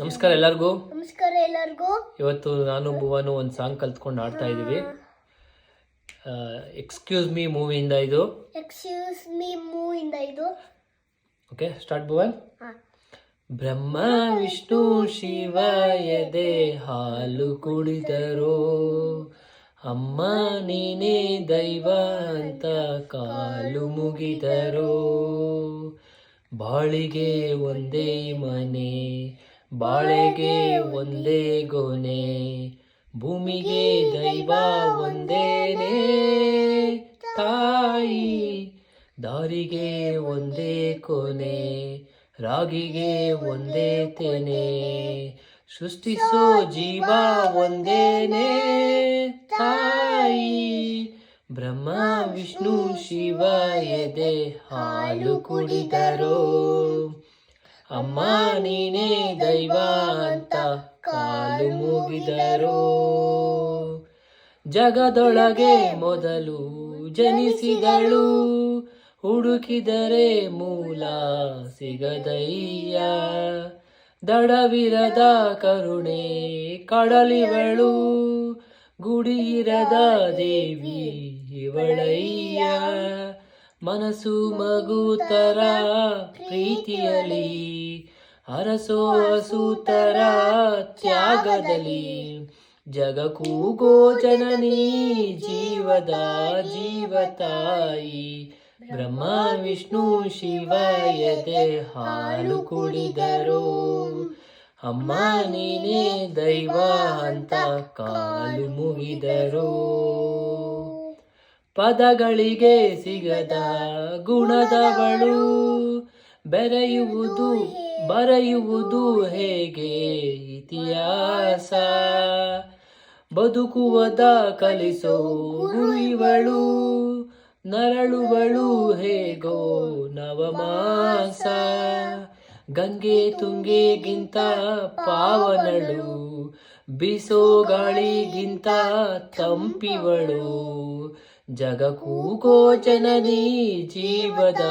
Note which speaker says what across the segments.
Speaker 1: ನಮಸ್ಕಾರ ಎಲ್ಲರಿಗೂ.
Speaker 2: ನಮಸ್ಕಾರ ಎಲ್ಲರಿಗೂ.
Speaker 1: ಇವತ್ತು ನಾನು ಭುವನು ಒಂದು ಸಾಂಗ್ ಕಲ್ತ್ಕೊಂಡು ಆಡ್ತಾ ಇದ್ದೀವಿ ಎಕ್ಸ್ಕ್ಯೂಸ್ ಮೀ ಮೂವಿಯಿಂದ ಇದು.
Speaker 2: ಎಕ್ಸ್ಕ್ಯೂಸ್ ಮೀ ಮೂವಿಯಿಂದ ಇದು.
Speaker 1: Okay start
Speaker 2: Bhuvan.
Speaker 1: ಬ್ರಹ್ಮ ವಿಷ್ಣು ಶಿವ ಎದೆ ಹಾಲು ಕುಡಿದರು. ಅಮ್ಮ ನೀನೇ ದೈವ ಅಂತ ಕಾಲು ಮುಗಿದರು. ಬಾಳಿಗೆ ಒಂದೇ ಮನೆ. ಬಾಳೆಗೆ ಒಂದೇ ಗೊನೆ, ಭೂಮಿಗೆ ದೈವ ಒಂದೇನೆ. ತಾಯಿ, ದಾರಿಗೆ ಒಂದೇ ಕೊನೆ, ರಾಗಿಗೆ ಒಂದೇ ತೆನೆ. ಸೃಷ್ಟಿಸೋ ಜೀವ ಒಂದೇನೆ. ತಾಯಿ, ಬ್ರಹ್ಮ, ವಿಷ್ಣು, ಶಿವ, ಎದೆ, ಹಾಲು ಕುಡಿದರು. ಅಮ್ಮ, ನೀನೇ ದೈವ ಅಂತ ಕಾಲು ಮುಗಿದರು. ಜಗದೊಳಗೆ ಮೊದಲು ಜನಿಸಿದಳು. ಹುಡುಕಿದರೆ ಮೂಲ ಸಿಗದಯ್ಯ. ದಡವಿರದ ಕರುಣೆ ಕಡಲಿವಳು. ಗುಡಿಯಿರದ ದೇವಿ ಇವಳಯ್ಯ. ಮನಸ್ಸು ಮಗುತರ ಪ್ರೀತಿಯಲಿ ಅರಸೋ ಹಸುತರ ತ್ಯಾಗದಲ್ಲಿ ಜಗಕೂ ಗೋಚನನಿ ಜೀವದ ಜೀವತಾಯಿ ಬ್ರಹ್ಮ ವಿಷ್ಣು ಶಿವ ಎದೆ ಹಾಲು ಕುಡಿದರು. ಅಮ್ಮ ನೀನೇ ದೈವ ಅಂತ ಕಾಲು ಮುಗಿದರು. ಪದಗಳಿಗೆ ಸಿಗದ ಗುಣದವಳು. ಬೆರೆಯುವುದು, ಬರೆಯುವುದು ಹೇಗೆ ಇತಿಹಾಸ? ಬದುಕುವದ ಕಲಿಸೋ ಗುರಿವಳು, ನರಳುವಳು ಹೇಗೋ ನವಮಾಸ? ಗಂಗೆ ತುಂಗೆಗಿಂತ ಪಾವನಳು, ಬಿಸೋ ಗಾಳಿಗಿಂತ ತಂಪಿವಳು. ಜಗಕ್ಕೂ ಗೋಚನನಿ ಜೀವದ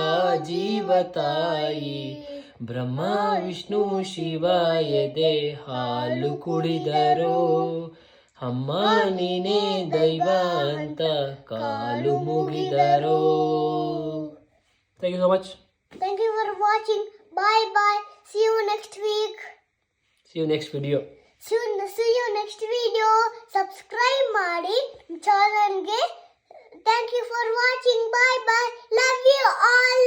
Speaker 1: ಜೀವತಾಯಿ ಬ್ರಹ್ಮ ವಿಷ್ಣು ಶಿವ ಎದೆ ಹಾಲು ಕುಡಿದರು ಅಮ್ಮ ನೀನೇ ದೈವ ಅಂತ ಕಾಲು ಮುಗಿದರು thank you so much
Speaker 2: thank you for watching bye bye see you next week
Speaker 1: see you next video
Speaker 2: see you next video subscribe ಮಾಡಿ ಚಾನಲ್ಗೆ for watching. Bye bye. Love you all.